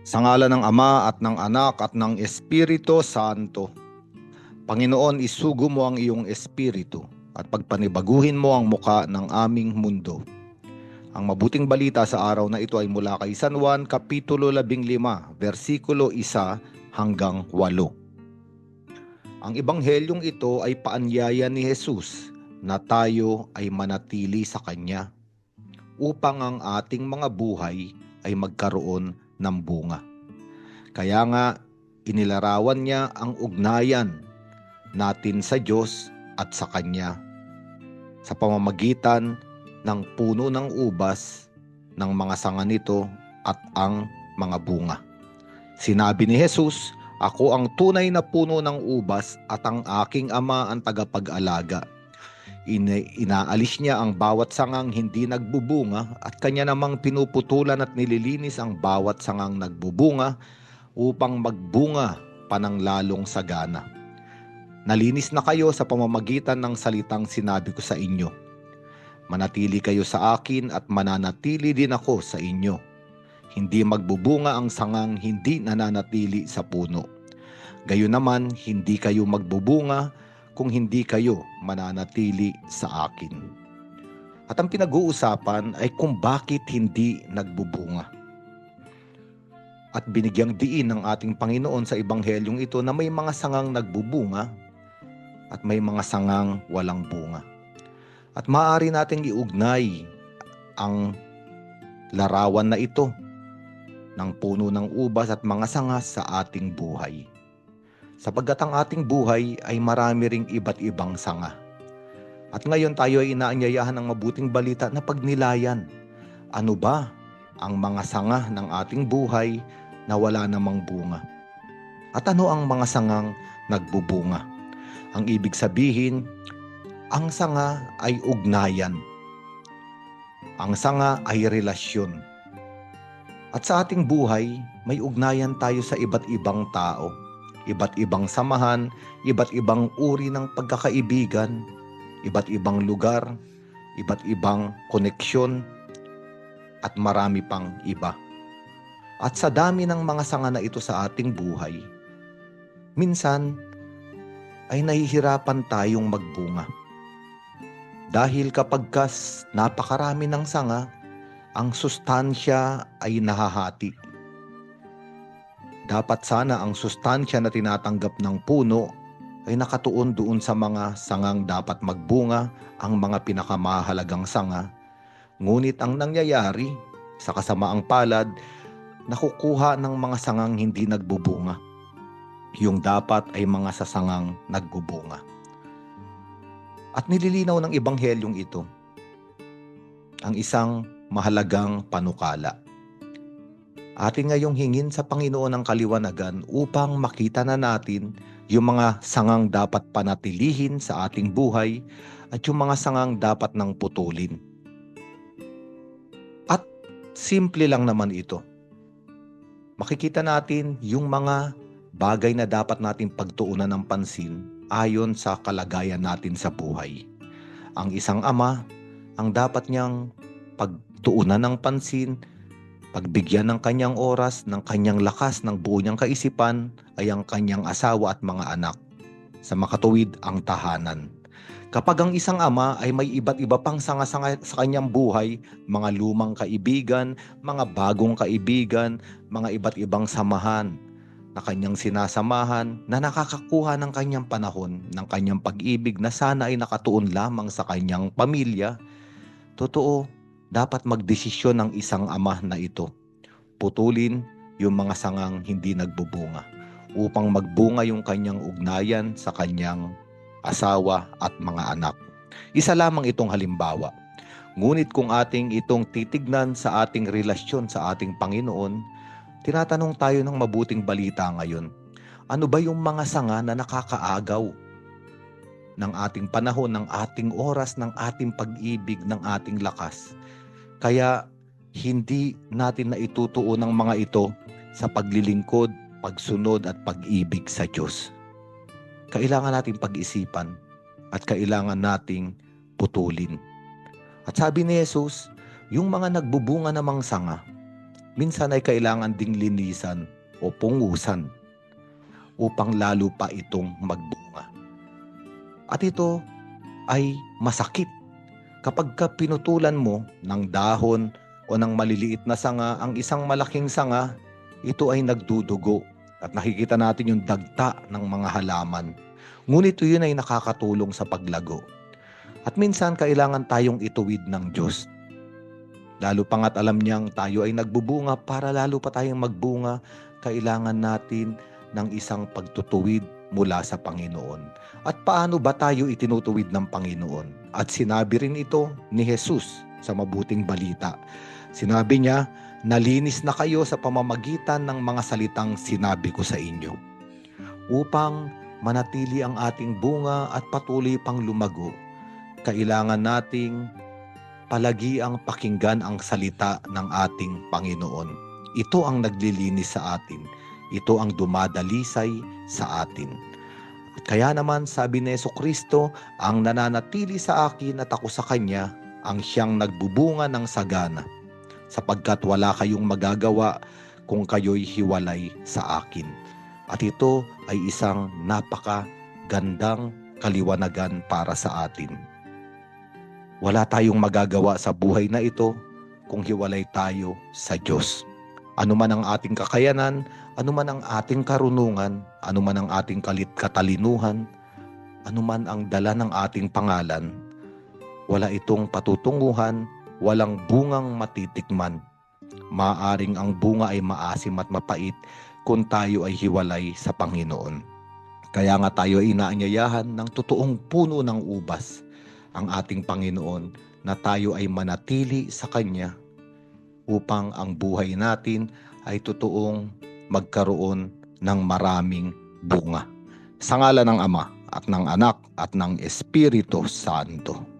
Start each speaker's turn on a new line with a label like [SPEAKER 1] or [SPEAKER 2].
[SPEAKER 1] Sa ngala ng Ama at ng Anak at ng Espiritu Santo. Panginoon, isugo mo ang iyong espiritu at pagpanibaguhin mo ang muka ng aming mundo. Ang mabuting balita sa araw na ito ay mula kay San Juan Kapitulo 15, versikulo 1 hanggang 8. Ang ebanghelyong ito ay paanyaya ni Jesus na tayo ay manatili sa Kanya upang ang ating mga buhay ay magkaroon ng bunga. Kaya nga, inilarawan niya ang ugnayan natin sa Diyos at sa Kanya sa pamamagitan ng puno ng ubas ng mga sanga nito at ang mga bunga. Sinabi ni Jesus, Ako ang tunay na puno ng ubas at ang aking ama ang tagapag-alaga. Ina- inaalis niya ang bawat sangang hindi nagbubunga at kanya namang pinuputulan at nililinis ang bawat sangang nagbubunga upang magbunga pa ng lalong sagana. Nalinis na kayo sa pamamagitan ng salitang sinabi ko sa inyo. Manatili kayo sa akin at mananatili din ako sa inyo. Hindi magbubunga ang sangang hindi nananatili sa puno. Gayon naman, hindi kayo magbubunga kung hindi kayo mananatili sa akin. At ang pinag-uusapan ay kung bakit hindi nagbubunga. At binigyang diin ng ating Panginoon sa Ebanghelyong ito na may mga sangang nagbubunga at may mga sangang walang bunga. At maaari nating iugnay ang larawan na ito ng puno ng ubas at mga sanga sa ating buhay. Sapagkat ang ating buhay ay marami ring iba't ibang sanga. At ngayon tayo ay inaanyayahan ng mabuting balita na pagnilayan. Ano ba ang mga sanga ng ating buhay na wala namang bunga? At ano ang mga sangang nagbubunga? Ang ibig sabihin, ang sanga ay ugnayan. Ang sanga ay relasyon. At sa ating buhay, may ugnayan tayo sa iba't ibang tao, iba't ibang samahan, iba't ibang uri ng pagkakaibigan, iba't ibang lugar, iba't ibang koneksyon, at marami pang iba. At sa dami ng mga sanga na ito sa ating buhay, minsan ay nahihirapan tayong magbunga. Dahil kapag kas napakarami ng sanga, ang sustansya ay nahahati. Dapat sana ang sustansya na tinatanggap ng puno ay nakatuon doon sa mga sangang dapat magbunga, ang mga pinakamahalagang sanga. Ngunit ang nangyayari sa kasamaang palad, nakukuha ng mga sangang hindi nagbubunga. Yung dapat ay mga sasangang nagbubunga. At nililinaw ng ebanghelyong ito ang isang mahalagang panukala. Atin ngayong hingin sa Panginoon ang kaliwanagan upang makita na natin yung mga sangang dapat panatilihin sa ating buhay at yung mga sangang dapat nang putulin. At simple lang naman ito. Makikita natin yung mga bagay na dapat natin pagtuunan ng pansin ayon sa kalagayan natin sa buhay. Ang isang ama, ang dapat niyang pagtuunan ng pansin, pagbigyan ng kanyang oras, ng kanyang lakas, ng buo niyang kaisipan ay ang kanyang asawa at mga anak. Sa makatuwid ang tahanan. Kapag ang isang ama ay may iba't iba pang sanga-sanga sa kanyang buhay, mga lumang kaibigan, mga bagong kaibigan, mga iba't ibang samahan na kanyang sinasamahan na nakakakuha ng kanyang panahon, ng kanyang pag-ibig na sana ay nakatuon lamang sa kanyang pamilya, totoo, dapat magdesisyon ng isang ama na ito. Putulin yung mga sangang hindi nagbubunga upang magbunga yung kanyang ugnayan sa kanyang asawa at mga anak. Isa lamang itong halimbawa. Ngunit kung ating itong titignan sa ating relasyon sa ating Panginoon, tinatanong tayo ng mabuting balita ngayon. Ano ba yung mga sanga na nakakaagaw ng ating panahon, ng ating oras, ng ating pag-ibig, ng ating lakas? Kaya hindi natin na itutuon ng mga ito sa paglilingkod, pagsunod at pag-ibig sa Diyos. Kailangan nating pag-isipan at kailangan nating putulin. At sabi ni Jesus, yung mga nagbubunga namang sanga, minsan ay kailangan ding linisan o pungusan upang lalo pa itong magbunga. At ito ay masakit kapag ka pinutulan mo ng dahon o ng maliliit na sanga ang isang malaking sanga, ito ay nagdudugo at nakikita natin yung dagta ng mga halaman. Ngunit yun ay nakakatulong sa paglago. At minsan kailangan tayong ituwid ng Diyos. Lalo pa nga't alam niyang tayo ay nagbubunga para lalo pa tayong magbunga, kailangan natin ng isang pagtutuwid mula sa Panginoon. At paano ba tayo itinutuwid ng Panginoon? At sinabi rin ito ni Jesus sa mabuting balita. Sinabi niya, nalinis na kayo sa pamamagitan ng mga salitang sinabi ko sa inyo. Upang manatili ang ating bunga at patuloy pang lumago, kailangan nating palagi ang pakinggan ang salita ng ating Panginoon. Ito ang naglilinis sa atin. Ito ang dumadalisay sa atin. Kaya naman sabi ni Yeso Kristo, ang nananatili sa akin at ako sa Kanya, ang siyang nagbubunga ng sagana, sapagkat wala kayong magagawa kung kayo'y hiwalay sa akin. At ito ay isang napaka gandang kaliwanagan para sa atin. Wala tayong magagawa sa buhay na ito kung hiwalay tayo sa Diyos. Ano man ang ating kakayanan, ano man ang ating karunungan, ano man ang ating kalit katalinuhan, ano man ang dala ng ating pangalan, wala itong patutunguhan, walang bungang matitikman. Maaring ang bunga ay maasim at mapait kung tayo ay hiwalay sa Panginoon. Kaya nga tayo ay inaanyayahan ng totoong puno ng ubas ang ating Panginoon na tayo ay manatili sa Kanya upang ang buhay natin ay totoong magkaroon ng maraming bunga. Sa ngala ng Ama at ng Anak at ng Espiritu Santo.